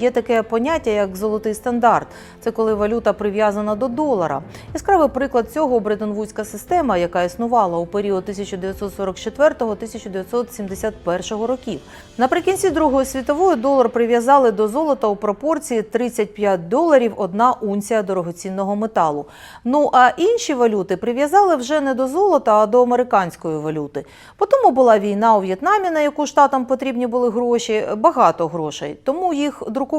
Є таке поняття, як золотий стандарт. Це коли валюта прив'язана до долара. Яскравий приклад цього Бреттон-Вудська система, яка існувала у період 1944-1971 років. Наприкінці Другої світової долар прив'язали до золота у пропорції 35 доларів одна унція дорогоцінного металу. Ну а інші валюти прив'язали вже не до золота, а до американської валюти. Потім була війна у В'єтнамі, на яку штатам потрібні були гроші, багато грошей, тому їх друкували.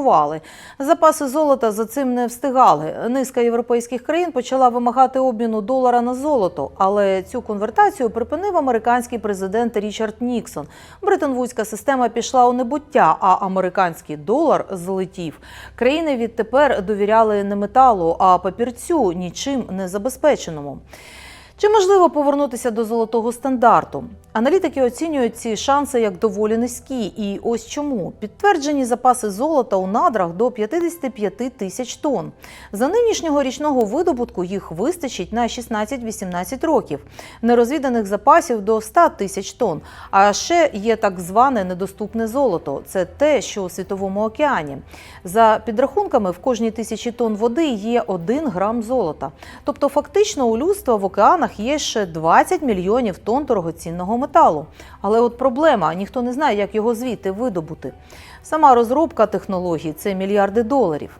Запаси золота за цим не встигали. Низка європейських країн почала вимагати обміну долара на золото, але цю конвертацію припинив американський президент Річард Ніксон. Бреттон-Вудська система пішла у небуття, а американський долар злетів. Країни відтепер довіряли не металу, а папірцю нічим не забезпеченому. Чи можливо повернутися до золотого стандарту? Аналітики оцінюють ці шанси як доволі низькі. І ось чому підтверджені запаси золота у надрах до 55 тисяч тонн. За нинішнього річного видобутку їх вистачить на 16-18 років. Нерозвіданих запасів до 100 тисяч тонн. А ще є так зване недоступне золото. Це те, що у світовому океані. За підрахунками, в кожній тисячі тонн води є 1 грам золота. Тобто, фактично, у людства в океанах є ще 20 мільйонів тонн дорогоцінного металу. Але от проблема: ніхто не знає, як його звідти видобути. Сама розробка технологій це мільярди доларів.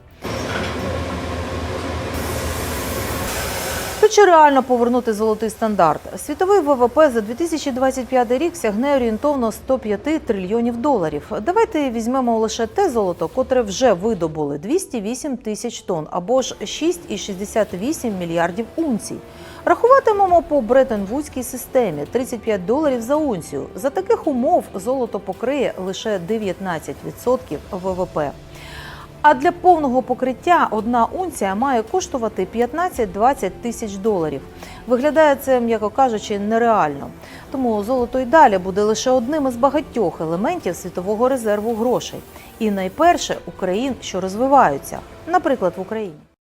То чи реально повернути золотий стандарт? Світовий ВВП за 2025 рік сягне орієнтовно 105 трильйонів доларів. Давайте візьмемо лише те золото, котре вже видобули 208 тисяч тонн або ж 6,68 мільярдів унцій. Рахуватимемо по Бреттон-Вудській системі 35 доларів за унцію. За таких умов золото покриє лише 19% ВВП. А для повного покриття одна унція має коштувати 15-20 тисяч доларів. Виглядає це, м'яко кажучи, нереально. Тому золото й далі буде лише одним із багатьох елементів світового резерву грошей. І найперше у країн, що розвиваються, наприклад, в Україні.